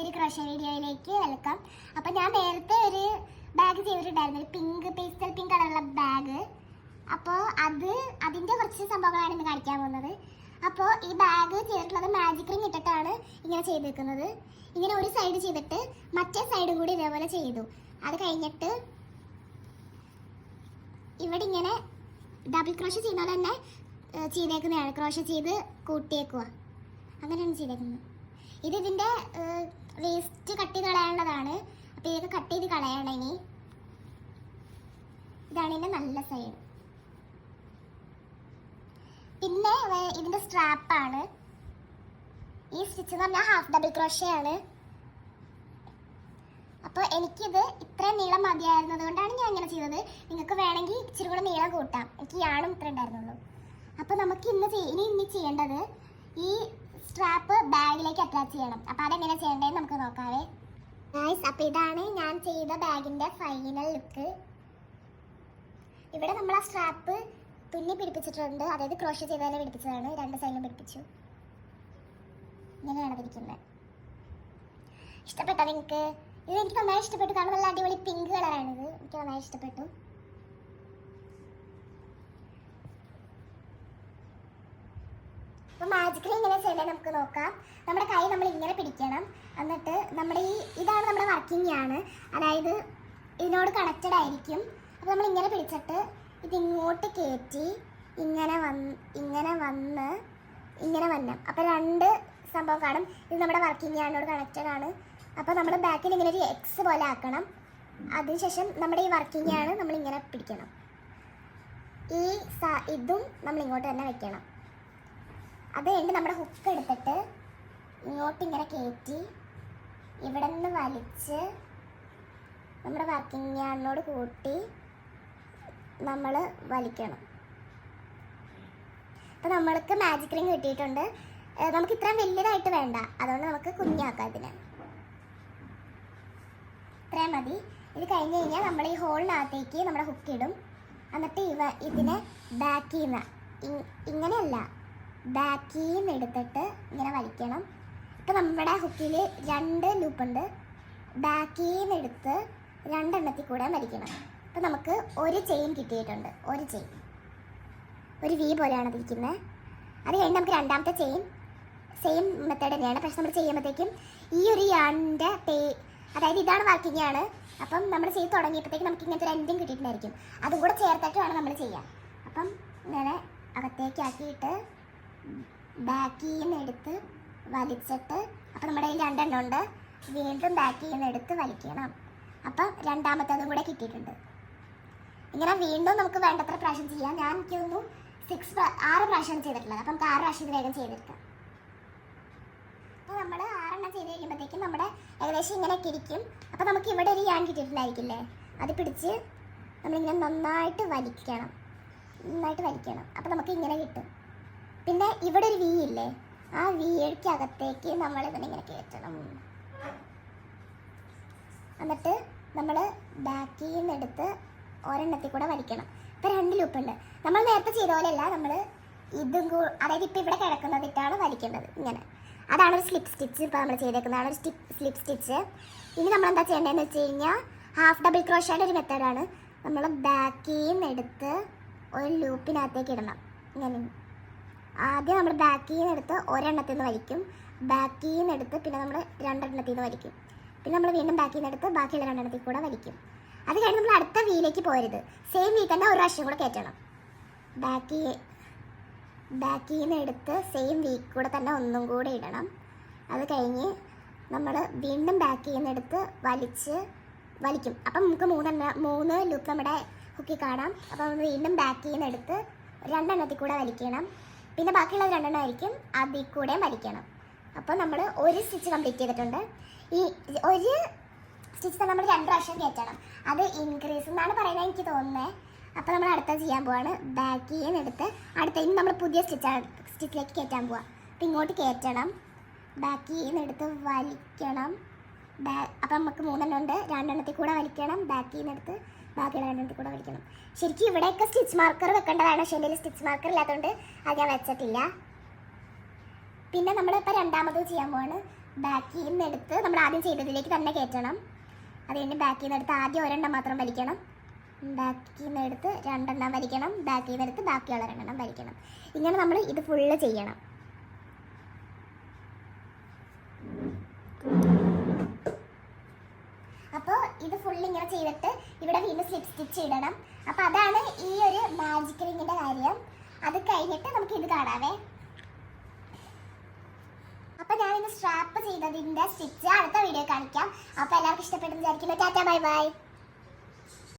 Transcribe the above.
പുതിയൊരു ക്രോഷ വീഡിയോയിലേക്ക് വെൽക്കം അപ്പോൾ ഞാൻ നേരത്തെ ഒരു ബാഗ് ചെയ്തിട്ടുണ്ടായിരുന്നു. ഒരു പിങ്ക് പേസ്റ്റൽ പിങ്ക് കളറുള്ള ബാഗ് അപ്പോൾ അത് അതിന്റെ കുറച്ച് സംഭവങ്ങളാണ് ഇന്ന് കാണിക്കാൻ പോകുന്നത്. അപ്പോൾ ഈ ബാഗ് ചെയ്തിട്ടുള്ളത് മാജിക് റിംഗ് ഇട്ടിട്ടാണ് ഇങ്ങനെ ചെയ്തേക്കുന്നത്. ഇങ്ങനെ ഒരു സൈഡ് ചെയ്തിട്ട് മറ്റേ സൈഡും കൂടി ഇതേപോലെ ചെയ്തു. അത് കഴിഞ്ഞിട്ട് ഇവിടെ ഇങ്ങനെ ഡബിൾ ക്രോഷ ചെയ്യുന്ന പോലെ തന്നെ ചെയ്തേക്കുന്നതാണ്. ക്രോഷ ചെയ്ത് കൂട്ടിയേക്കുക അങ്ങനെയാണ് ചെയ്തേക്കുന്നത്. ഇത് ഇതിന്റെ വേസ്റ്റ് കട്ട് ചെയ്ത് കളയാനുള്ളതാണ്. അപ്പോൾ ഇതൊക്കെ കട്ട് ചെയ്ത് കളയണം ഇനി. ഇതാണ് ഇതിന്റെ നല്ല സൈഡ് പിന്നെ ഇതിന്റെ സ്ട്രാപ്പാണ് ഈ സ്റ്റിച്ച് എന്ന് പറഞ്ഞാൽ ഹാഫ് ഡബിൾ ക്രോഷയാണ് അപ്പോൾ എനിക്കിത് ഇത്രയും നീളം മതിയായിരുന്നത് കൊണ്ടാണ് ഞാൻ ഇങ്ങനെ ചെയ്തത്. നിങ്ങൾക്ക് വേണമെങ്കിൽ ഇച്ചിരി കൂടെ നീളം കൂട്ടാം. എനിക്ക് ഈ ആണും ഇത്ര ഉണ്ടായിരുന്നുള്ളൂ. അപ്പോൾ നമുക്ക് ഇന്ന് ഇനി ഇനി ചെയ്യേണ്ടത് ഈ സ്ട്രാപ്പ് ബാഗിലേക്ക് അറ്റാച്ച് ചെയ്യണം. അപ്പോൾ അതെങ്ങനെ ചെയ്യേണ്ടതെന്ന് നമുക്ക് നോക്കാവേ. ഗൈസ് അപ്പോൾ ഇതാണ് ഞാൻ ചെയ്ത ബാഗിന്റെ ഫൈനൽ ലുക്ക് ഇവിടെ നമ്മൾ ആ സ്ട്രാപ്പ് തുന്നി പിടിപ്പിച്ചിട്ടുണ്ട്. അതായത് ക്രോഷ ചെയ്ത് തന്നെ പിടിപ്പിച്ചതാണ്. രണ്ട് സൈഡിലും പിടിപ്പിച്ചു. ഇങ്ങനെയാണ് അതിരിക്കുന്നത് ഇഷ്ടപ്പെട്ടോ നിങ്ങൾക്ക്? ഇത് എനിക്ക് നന്നായി ഇഷ്ടപ്പെട്ടു. കാരണം നല്ല അടിപൊളി പിങ്ക് കളറാണിത് എനിക്ക് നന്നായി ഇഷ്ടപ്പെട്ടു. അപ്പോൾ മാജിക്കലി ഇങ്ങനെ ചെയ്യണേ നമുക്ക് നോക്കാം. നമ്മുടെ കൈ നമ്മൾ ഇങ്ങനെ പിടിക്കണം. എന്നിട്ട് നമ്മുടെ ഈ ഇതാണ് നമ്മുടെ വർക്കിംഗ് ആണ്. അതായത് ഇതിനോട് കണക്റ്റഡ് ആയിരിക്കും. അപ്പോൾ നമ്മൾ ഇങ്ങനെ പിടിച്ചിട്ട് ഇതിങ്ങോട്ട് കയറ്റി ഇങ്ങനെ വന്ന് ഇങ്ങനെ വന്ന് ഇങ്ങനെ വരണം അപ്പോൾ രണ്ട് സംഭവം കാണും. ഇത് നമ്മുടെ വർക്കിംഗ് ആണിനോട് കണക്റ്റഡ് ആണ്. അപ്പോൾ നമ്മൾ ബാക്കിൽ ഇങ്ങനെ ഒരു എക്സ് പോലെ ആക്കണം. അതിനുശേഷം നമ്മുടെ ഈ വർക്കിംഗ് ആണ് നമ്മൾ ഇങ്ങനെ പിടിക്കണം. ഈ ഇതും നമ്മൾ ഇങ്ങോട്ട് തന്നെ വെക്കണം. അത് കഴിഞ്ഞ് നമ്മുടെ ഹുക്ക് എടുത്തിട്ട് ഇങ്ങോട്ട് ഇങ്ങനെ കയറ്റി ഇവിടെ നിന്ന് വലിച്ച് നമ്മുടെ വർക്കിംഗ് ഞാനോട് കൂട്ടി നമ്മൾ വലിക്കണം. അപ്പോൾ നമ്മൾക്ക് മാജിക് റിംഗ് കിട്ടിയിട്ടുണ്ട്. നമുക്ക് ഇത്രയും വലിയതായിട്ട് വേണ്ട. അതുകൊണ്ട് നമുക്ക് കുഞ്ഞാക്കാം ഇതിന്. ഇത്രയും മതി. ഇത് കഴിഞ്ഞ് കഴിഞ്ഞാൽ നമ്മൾ ഈ ഹോളിനകത്തേക്ക് നമ്മുടെ ഹുക്ക് ഇടും. എന്നിട്ട് ഇവ ഇതിനെ ബാക്കിൽ നിന്ന് ഇങ്ങനെയല്ല. ബാക്കിൽ നിന്ന് എടുത്തിട്ട് ഇങ്ങനെ വലിക്കണം. ഇപ്പം നമ്മുടെ ഹുക്കിൽ രണ്ട് ലൂപ്പുണ്ട് ബാക്കിൽ നിന്ന് എടുത്ത് രണ്ടെണ്ണത്തിൽ കൂടെ വലിക്കണം. അപ്പം നമുക്ക് ഒരു ചെയിൻ കിട്ടിയിട്ടുണ്ട്. ഒരു ചെയിൻ ഒരു വി പോലെയാണ് അതിരിക്കുന്നത്. അത് കഴിഞ്ഞ് നമുക്ക് രണ്ടാമത്തെ ചെയിൻ സെയിം മെത്തേഡ് തന്നെയാണ്. പക്ഷെ നമ്മൾ ചെയ്യുമ്പോഴത്തേക്കും ഈ ഒരു യാണിന്റെ പേ അതായത് ഇതാണ് വർക്കിംഗ് ആണ്. അപ്പം നമ്മൾ ചെയ്ത് തുടങ്ങിയപ്പോഴത്തേക്കും നമുക്ക് ഇങ്ങനത്തെ ഒരു എൻഡിങ് കിട്ടിയിട്ടുണ്ടായിരിക്കും. അതും കൂടെ ചേർത്തിട്ട് വേണം നമ്മൾ ചെയ്യാൻ അപ്പം ഇങ്ങനെ അകത്തേക്ക് ആക്കിയിട്ട് ബാക്കിൽ നിന്ന് എടുത്ത് വലിച്ചിട്ട് അപ്പം നമ്മുടെ കയ്യിൽ രണ്ടെണ്ണം ഉണ്ട്. വീണ്ടും ബാക്കിൽ നിന്ന് എടുത്ത് വലിക്കണം. അപ്പം രണ്ടാമത്തേതും കൂടെ കിട്ടിയിട്ടുണ്ട്. ഇങ്ങനെ വീണ്ടും നമുക്ക് വേണ്ടത്ര പ്രാവശ്യം ചെയ്യാം. ഞാൻ എനിക്ക് തോന്നുന്നു സിക്സ് ആറ് പ്രാവശ്യമാണ് ചെയ്തിട്ടുള്ളത്. അപ്പം നമുക്ക് ആറ് പ്രാവശ്യം ഇത് വേഗം ചെയ്തെടുക്കാം. അപ്പോൾ നമ്മൾ ആറെണ്ണം ചെയ്ത് കഴിയുമ്പോഴത്തേക്കും നമ്മുടെ ഏകദേശം ഇങ്ങനെ കിരിക്കും അപ്പോൾ നമുക്ക് ഇവിടെ ഒരു യാൻ കിട്ടിയിട്ടുണ്ടായിരിക്കില്ലേ? അത് പിടിച്ച് നമ്മളിങ്ങനെ നന്നായിട്ട് വലിക്കണം. നന്നായിട്ട് വലിക്കണം. അപ്പോൾ നമുക്ക് ഇങ്ങനെ കിട്ടും. പിന്നെ ഇവിടെ ഒരു വി ഇല്ലേ? ആ വിയക്കകത്തേക്ക് നമ്മൾ ഇതിനിങ്ങനെ കയറ്റണം. എന്നിട്ട് നമ്മൾ ബാക്കിൽ നിന്ന് എടുത്ത് ഒരെണ്ണത്തിൽ കൂടെ വലിക്കണം. ഇപ്പം രണ്ട് ലൂപ്പുണ്ട് നമ്മൾ നേരത്തെ ചെയ്ത പോലെയല്ല നമ്മൾ ഇതും കൂ അതായത് ഇപ്പം ഇവിടെ കിടക്കുന്നതിട്ടാണ് വലിക്കേണ്ടത് ഇങ്ങനെ. അതാണ് ഒരു സ്ലിപ്പ് സ്റ്റിച്ച് ഇപ്പോൾ നമ്മൾ ചെയ്തേക്കുന്നതാണ് ഒരു സ്റ്റിപ്പ് സ്ലിപ്പ് സ്റ്റിച്ച് ഇനി നമ്മൾ എന്താ ചെയ്യേണ്ടതെന്ന് വെച്ച് കഴിഞ്ഞാൽ ഹാഫ് ഡബിൾ ക്രോഷയുടെ ഒരു മെത്തേഡാണ് നമ്മൾ ബാക്കിൽ നിന്ന് എടുത്ത് ഒരു ലൂപ്പിനകത്തേക്ക് ഇടണം. ഇങ്ങനെ. ആദ്യം നമ്മൾ ബാക്കിൽ നിന്ന് എടുത്ത് ഒരെണ്ണത്തിൽ നിന്ന് വലിക്കും. ബാക്കിൽ നിന്ന് എടുത്ത് പിന്നെ നമ്മൾ രണ്ടെണ്ണത്തിൽ നിന്ന് വലിക്കും. പിന്നെ നമ്മൾ വീണ്ടും ബാക്കിൽ നിന്ന് എടുത്ത് ബാക്കിയുള്ള രണ്ടെണ്ണത്തിൽ കൂടെ വലിക്കും. അത് കഴിഞ്ഞ് നമ്മൾ അടുത്ത വീലേക്ക് പോരുത്. സെയിം വീ തന്നെ ഒരു പ്രാവശ്യം കൂടെ കയറ്റണം. ബാക്കി ബാക്കിൽ നിന്ന് എടുത്ത് സെയിം വീക്ക് കൂടെ തന്നെ ഒന്നും കൂടെ ഇടണം. അത് കഴിഞ്ഞ് നമ്മൾ വീണ്ടും ബാക്കിൽ നിന്ന് എടുത്ത് വലിച്ച് വലിക്കും. അപ്പം നമുക്ക് മൂന്നെണ്ണ മൂന്ന് ലൂപ്പ് നമ്മുടെ ഹുക്കി കാണാം. അപ്പം വീണ്ടും ബാക്കിൽ നിന്ന് എടുത്ത് രണ്ടെണ്ണത്തിൽ കൂടെ വലിക്കണം. പിന്നെ ബാക്കിയുള്ള രണ്ടെണ്ണം ആയിരിക്കും. അതിൽ കൂടെ മരിക്കണം. അപ്പോൾ നമ്മൾ ഒരു സ്റ്റിച്ച് കംപ്ലീറ്റ് ചെയ്തിട്ടുണ്ട്. ഈ ഒരു സ്റ്റിച്ച് നമ്മൾ രണ്ട് പ്രാവശ്യം കയറ്റണം. അത് ഇൻക്രീസ് എന്നാണ് പറയുന്നത് എനിക്ക് തോന്നുന്നത് അപ്പോൾ നമ്മൾ അടുത്ത ചെയ്യാൻ പോവാണ്. ബാക്കിൽ നിന്ന് എടുത്ത് അടുത്ത ഇനി നമ്മൾ പുതിയ സ്റ്റിച്ചാണ് സ്റ്റിച്ചിലേക്ക് കയറ്റാൻ പോവാം. അപ്പോൾ ഇങ്ങോട്ട് കയറ്റണം. ബാക്കിൽ നിന്ന് എടുത്ത് വലിക്കണം. ബാ അപ്പം നമുക്ക് മൂന്നെണ്ണം ഉണ്ട്. രണ്ടെണ്ണത്തിൽ കൂടെ വലിക്കണം. നിന്ന് എടുത്ത് ബാക്കിയുള്ള രണ്ടെണ്ണത്തിൽ കൂടെ വലിക്കണം ശരിക്കും ഇവിടെയൊക്കെ സ്റ്റിച്ച് മാർക്കർ വെക്കേണ്ടതാണ്. പക്ഷേ എന്റെ സ്റ്റിച്ച് മാർക്കർ ഇല്ലാത്തതുകൊണ്ട് അത് ഞാൻ വെച്ചിട്ടില്ല. പിന്നെ നമ്മളിപ്പോൾ രണ്ടാമത് ചെയ്യാൻ പോവാണ്. ബാക്കിൽ നിന്ന് എടുത്ത് നമ്മൾ ആദ്യം ചെയ്തതിലേക്ക് തന്നെ കയറ്റണം. അത് കഴിഞ്ഞ് ബാക്കിൽ നിന്ന് എടുത്ത് ആദ്യം ഒരെണ്ണം മാത്രം വലിക്കണം. ബാക്കിൽ നിന്ന് എടുത്ത് രണ്ടെണ്ണം വലിക്കണം. ബാക്കിൽ നിന്ന് എടുത്ത് ബാക്കിയുള്ള രണ്ടെണ്ണം വലിക്കണം. ഇങ്ങനെ നമ്മൾ ഇത് ഫുള്ള് ചെയ്യണം അപ്പോൾ ഇത് ഫുൾ ഇങ്ങനെ ചെയ്തിട്ട് ഇവിടെ വീണ്ടും സ്ലിപ്പ് സ്റ്റിച്ച് ഇടണം. അപ്പോൾ അതാണ് ഈ ഒരു മാജിക് റിങ്ങിന്റെ കാര്യം. അത് കഴിഞ്ഞിട്ട് നമുക്ക് ഇത് കാണാവേ. അപ്പോൾ ഞാൻ ഇന്ന് സ്ട്രാപ്പ് ചെയ്തതിന്റെ സ്റ്റിച്ച് അടുത്ത വീഡിയോ കാണിക്കാം. അപ്പോൾ എല്ലാവർക്കും ഇഷ്ടപ്പെട്ടെന്ന് വിചാരിക്കുന്നു. Tata bye bye.